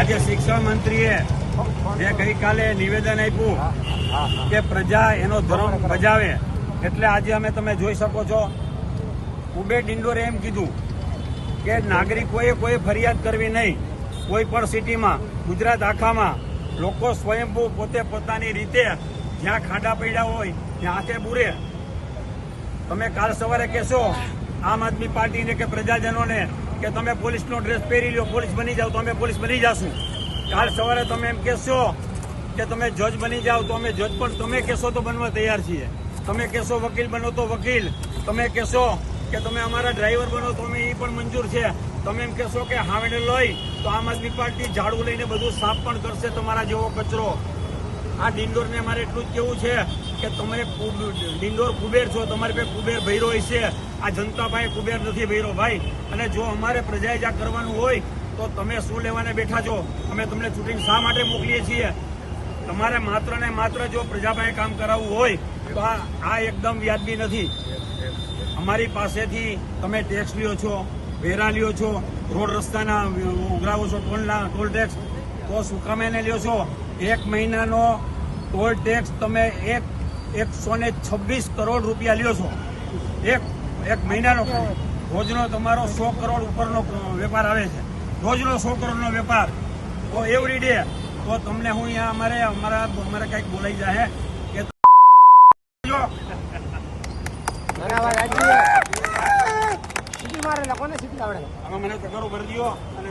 આજે શિક્ષણ મંત્રીએ જે ગઈકાલે નિવેદન આપ્યું કે પ્રજા એનો ધર્મ બજાવે, એટલે આજે અમે તમે જોઈ શકો છો. કુબેર ડિંડોરે એમ કીધું કે નાગરિકોએ કોઈ ફરિયાદ કરવી નહીં. કોઈ પણ સિટીમાં, ગુજરાત આખામાં, લોકો સ્વયંભૂ પોતે પોતાની રીતે જ્યાં ખાડા પડ્યા હોય, ત્યાં હાથે બુરે. તમે કાલ સવારે કહેશો, આમ આદમી પાર્ટીને કે પ્રજાજનોને કે તમે પોલીસનો ડ્રેસ પહેરી લો પોલીસ બની જાઓ તો અમે પોલીસ બની જશું. કાલ સવારે તમે એમ કહેશો કે તમે જજ બની જાઓ તો અમે જજ, પણ તમે કહેશો તો બનવા તૈયાર છીએ. તમે કહેશો વકીલ બનો તો વકીલ. તમે કહેશો કે તમે અમારા ડ્રાઈવર બનો તો અમે એ પણ મંજૂર છે. તમે એમ કહેશો કે હાવેને લઈ, તો આમ આદમી પાર્ટી ઝાડુ લઈને બધું સાફ પણ કરશે તમારા જેવો કચરો. આ ડિંડોરને મારે એટલું જ કેવું છે કે તમે ડિંડોર કુબેર છો, તમારી પાસે કુબેર ભૈરો છે આ જનતા પાસે કુબેર નથી ભૈરો ભાઈ. અને જો અમારે પ્રજાએ જ્યાં કરવાનું હોય, તો તમે શું લેવાને બેઠા છો? અમે તમને ચૂંટણી શા માટે મોકલીએ છીએ? તમારે માત્ર ને માત્ર જો પ્રજા પાસે કામ કરાવવું હોય, તો આ એકદમ વ્યાજબી નથી. અમારી પાસેથી તમે ટેક્સ લ્યો છો, વેરા લ્યો છો, રોડ રસ્તાના ઉઘરાવો છો, ટોલના ટોલ ટેક્સ તો શું કામ લ્યો છો? એક મહિનાનો ટોલ ટેક્સ તમે એક એકસો ને છવ્વીસ કરોડ રૂપિયા લ્યો છો. એક એક મહિનાનો રોજનો તમારો સો કરોડ ઉપરનો વેપાર આવે છે. રોજનો સો કરોડનો વેપાર. તો એવરી ડે તો તમને હું અહીંયા અમારે અમારા અમારે કંઈક બોલાઈ જાય કે મને તગારો ભરી દ્યો અને